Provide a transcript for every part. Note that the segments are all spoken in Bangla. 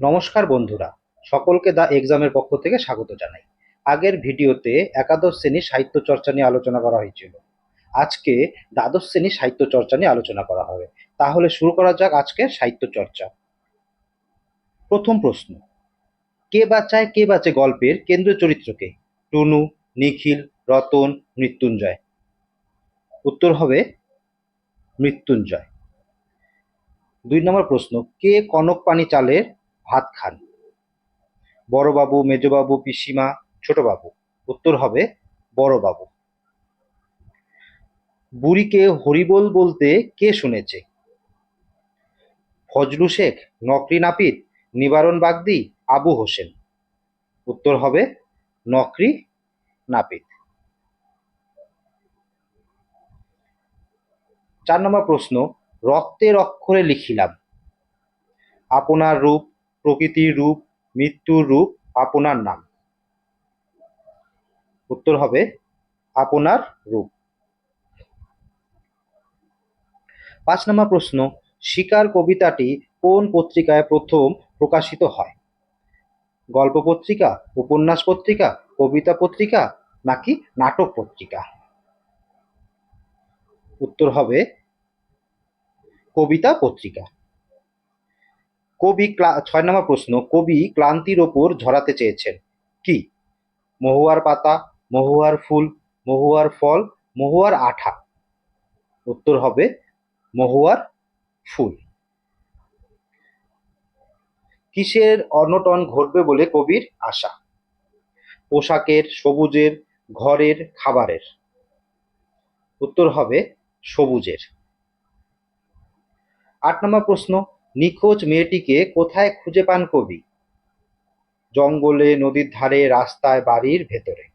নমস্কার বন্ধুরা, সকলকে দা এক্সামের পক্ষ থেকে স্বাগত জানাই। আগের ভিডিওতে একাদশ শ্রেণির সাহিত্য চর্চা নিয়ে আলোচনা করা হয়েছিল। আজকে দ্বাদশ শ্রেণির সাহিত্য চর্চা নিয়ে আলোচনা করা হবে। তাহলে শুরু করা যাক আজকের সাহিত্য চর্চা। প্রথম প্রশ্ন, কে বাঁচায়, কে বাঁচে গল্পের কেন্দ্রীয় চরিত্রকে? টুনু, নিখিল, রতন, মৃত্যুঞ্জয়। উত্তর হবে মৃত্যুঞ্জয়। দুই নম্বর প্রশ্ন, কে কনক পানি চালের ভাত খান। বড়বাবু মেজবাবু পিসিমা ছোটবাবু উত্তর হবে বড়বাবু বুড়িকে হরিবোল বলতে কে শুনেছে? ফজলু শেখ, নকরি নাপিত, নিবারণ বাগদি, আবু হোসেন। উত্তর হবে নকরি নাপিত। চার নম্বর প্রশ্ন রক্তের অক্ষরে লিখিলাম। আপনার রূপ প্রকৃতির রূপ, মৃত্যুর রূপ, আপনার নাম। উত্তর হবে, আপনার রূপ। পাঁচ নম্বর প্রশ্ন, শিকার কবিতাটি কোন পত্রিকায় প্রথম প্রকাশিত হয়? গল্প পত্রিকা, উপন্যাস পত্রিকা, কবিতা পত্রিকা, নাকি নাটক পত্রিকা? উত্তর হবে, কবিতা পত্রিকা। কবি ছয় নম্বর প্রশ্ন, কবি ক্লান্তির ওপর ঝরাতে চেয়েছেন। কি? মহুয়ার পাতা, মহুয়ার ফুল, মহুয়ার ফল, মহুয়ার আঠা। উত্তর হবে মহুয়ার ফুল। কিসের অনটন ঘটবে বলে কবির আশা? পোশাকের, সবুজের, ঘরের, খাবারের। উত্তর হবে সবুজের। আট নম্বর প্রশ্ন নিখোঁজ মেয়েটিকে কোথায় খুঁজে পান কবি? জঙ্গলে, নদীর ধারে, রাস্তায়, বাড়ির ভেতরে।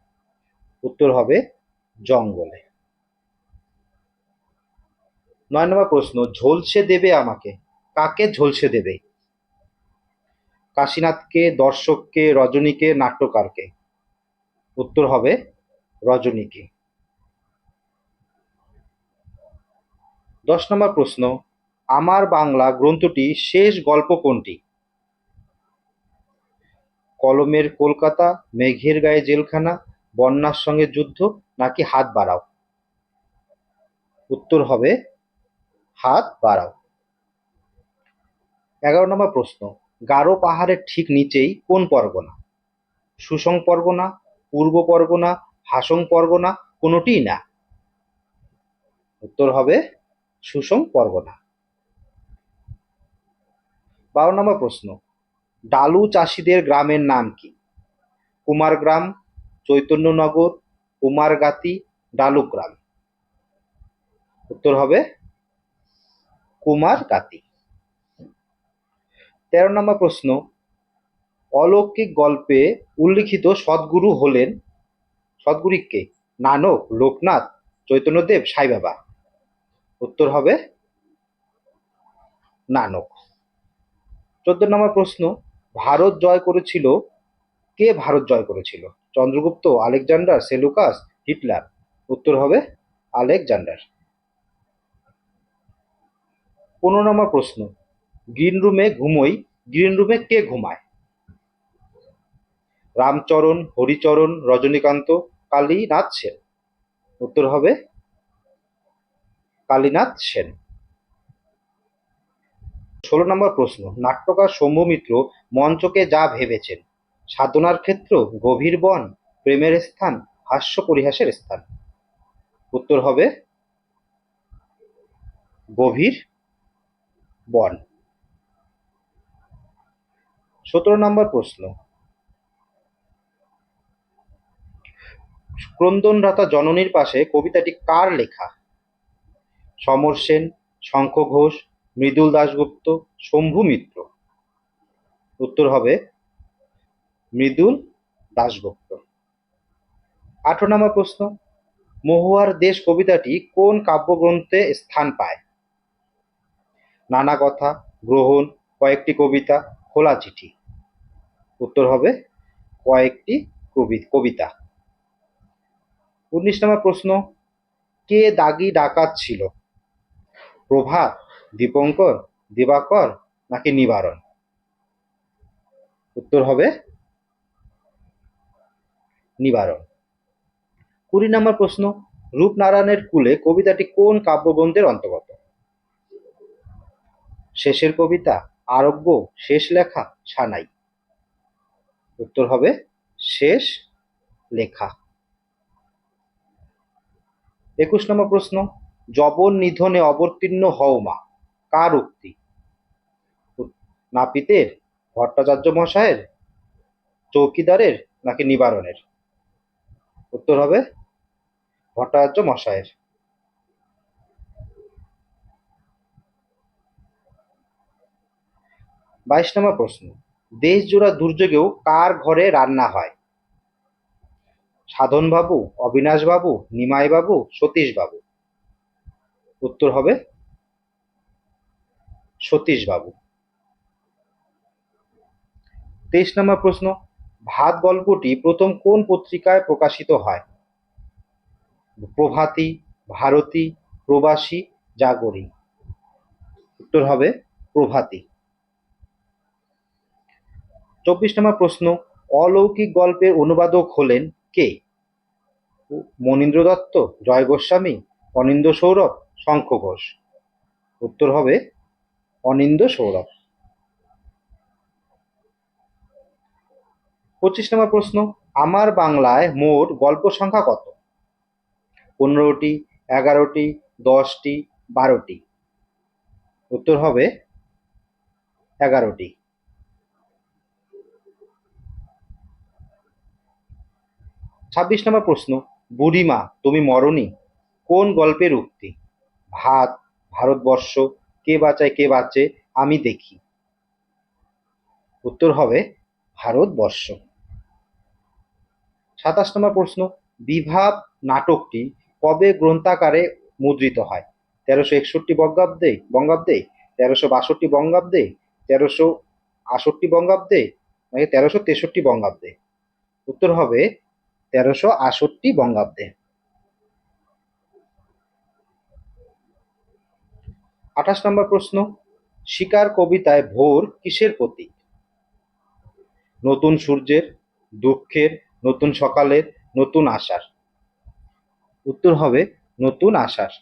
উত্তর হবে জঙ্গলে। নয় নম্বর প্রশ্ন, ঝলসে দেবে আমাকে? কাকে ঝলসে দেবে? কাশীনাথকে, দর্শককে, রজনীকে, নাট্যকারকে? উত্তর হবে রজনীকে। দশ নম্বর প্রশ্ন আমার বাংলা গ্রন্থটি শেষ গল্প কোনটি? কলমের কলকাতা, মেঘের গায়ে জেলখানা, বন্যার সঙ্গে যুদ্ধ, নাকি হাত বাড়াও? উত্তর হবে, হাত বাড়াও। এগারো নম্বর প্রশ্ন, গারো পাহাড়ের ঠিক নিচেই কোন পরগনা? সুসং পরগনা, পূর্ব পরগনা, হাসং পরগনা, কোনোটিই না। উত্তর হবে, সুসং পরগনা। বারো নম্বর প্রশ্ন, ডালু চাষিদের গ্রামের নাম কি? কুমারগ্রাম, চৈতন্যনগর, কুমারগাতি, ডালুগ্রাম। উত্তর হবে কুমারগাতি। তেরো নম্বর প্রশ্ন, অলৌকিক গল্পে উল্লিখিত সদ্গুরু হলেন সদ্গুরুকে নানক, লোকনাথ, চৈতন্যদেব সাই বাবা উত্তর হবে নানক। চোদ্দ নম্বর প্রশ্ন, ভারত জয় করেছিল? কে ভারত জয় করেছিল? Chandragupta, Alexander, Seleucus, Hitler? উত্তর হবে আলেকজান্ডার। পনেরো নম্বর প্রশ্ন, গ্রিন রুমে ঘুমোই, গ্রিন রুমে কে ঘুমায়? রামচরণ, হরিচরণ, রজনীকান্ত, কালীনাথ সেন। উত্তর হবে কালীনাথ সেন। ষোলো নম্বর প্রশ্ন, নাট্যকার সৌম্য মিত্র মঞ্চকে যা ভেবেছেন, সাধনার ক্ষেত্র গভীর বন, প্রেমের স্থান, হাস্য পরিহাসের স্থান। উত্তর হবে গভীর বন। সতেরো নম্বর প্রশ্ন, ক্রন্দনরতা জননীর পাশে কবিতাটি কার লেখা? সমর সেন, শঙ্খ ঘোষ মৃদুল দাশগুপ্ত, শম্ভু মিত্র। উত্তর হবে মৃদুল দাশগুপ্ত। আঠারো নম্বর প্রশ্ন, মহুয়ার দেশ কবিতাটি কোন কাব্যগ্রন্থে স্থান পায়? নানা কথা, গ্রহণ, কয়েকটি কবিতা, খোলা চিঠি। উত্তর হবে কয়েকটি কবি, কবিতা। উনিশ নম্বর প্রশ্ন, কে দাগি ডাকাত ছিল? প্রভাত দীপঙ্কর, দিবাকর নাকি নিবারণ? উত্তর হবে নিবারণ। কুড়ি নম্বর প্রশ্ন, রূপনারায়ণের কুলে কবিতাটি কোন কাব্যগ্রন্থের অন্তর্গত? শেষের কবিতা আরোগ্য শেষ লেখা, সানাই। উত্তর হবে শেষ লেখা। একুশ নম্বর প্রশ্ন জবন নিধনে অবতীর্ণ হও মা। কার উক্তি? নাপিতের, ভট্টাচার্য মশায়ের চৌকিদারের নাকি নিবারণের? উত্তর হবে ভট্টাচার্য মশায়ের বাইশ নম্বর প্রশ্ন দেশজোড়া দুর্যোগেও কার ঘরে রান্না হয়? সাধনবাবু, অবিনাশবাবু, নিমাইবাবু, সতীশবাবু। উত্তর হবে সতীশবাবু তেইশ নম্বর প্রশ্ন, ভাত গল্পটি প্রথম কোন পত্রিকায় প্রকাশিত হয়? প্রভাতী, ভারতী, প্রবাসী, জাগরী। উত্তর হবে প্রভাতী। চব্বিশ নম্বর প্রশ্ন, অলৌকিক গল্পের অনুবাদক হলেন কে? মনীন্দ্র দত্ত, জয় গোস্বামী অনিন্দ সৌরভ শঙ্খ ঘোষ। উত্তর হবে অনিন্দ সৌরভ। পঁচিশ নম্বর প্রশ্ন, আমার বাংলায় মোট গল্প সংখ্যা কত? পনেরোটি, এগারোটি, দশটি, বারোটি। উত্তর হবে এগারোটি। ছাব্বিশ নম্বর প্রশ্ন, বুড়িমা তুমি মরনি, কোন গল্পের উক্তি? ভাত, ভারতবর্ষ কে বাঁচায়, কে বাঁচে, আমি দেখি। উত্তর হবে ভারতবর্ষ। সাতাশ নম্বর প্রশ্ন, বিভাব নাটকটি কবে গ্রন্থাকারে মুদ্রিত হয়? তেরোশো একষট্টি বঙ্গাব্দে বঙ্গাব্দে, তেরোশো বাষট্টি বঙ্গাব্দে, তেরোশো আষট্টি বঙ্গাব্দে নাকি তেরোশো তেষট্টি বঙ্গাব্দে। উত্তর হবে তেরোশো আষট্টি বঙ্গাব্দে। আঠাশ নম্বর প্রশ্ন, শিকার কবিতায় ভোর কিসের প্রতীক? নতুন সূর্যের, দুঃখের, নতুন সকালের, নতুন আশার উত্তর হবে, নতুন আশার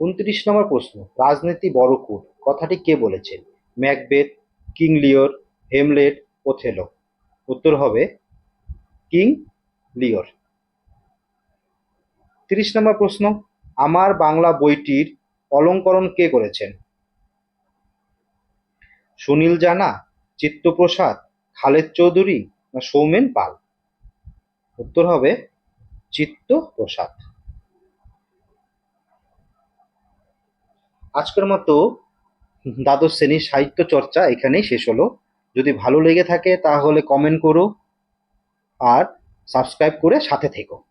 উনত্রিশ নম্বর প্রশ্ন, রাজনীতি বড় কূট কথাটি কে বলেছেন? Macbeth King Lear Hamlet, Othello. উত্তর হবে কিং লিওর তিরিশ নম্বর প্রশ্ন আমার বাংলা বইটির অলঙ্করণ কে করেছেন? সুনীল জানা, চিত্তপ্রসাদ, খালেদ চৌধুরী না সৌমেন পাল? উত্তর হবে চিত্তপ্রসাদ। আজকের মতো দ্বাদশ শ্রেণির সাহিত্য চর্চা এখানেই শেষ হলো। যদি ভালো লেগে থাকে তাহলে কমেন্ট করো আর সাবস্ক্রাইব করে সাথে থেকো।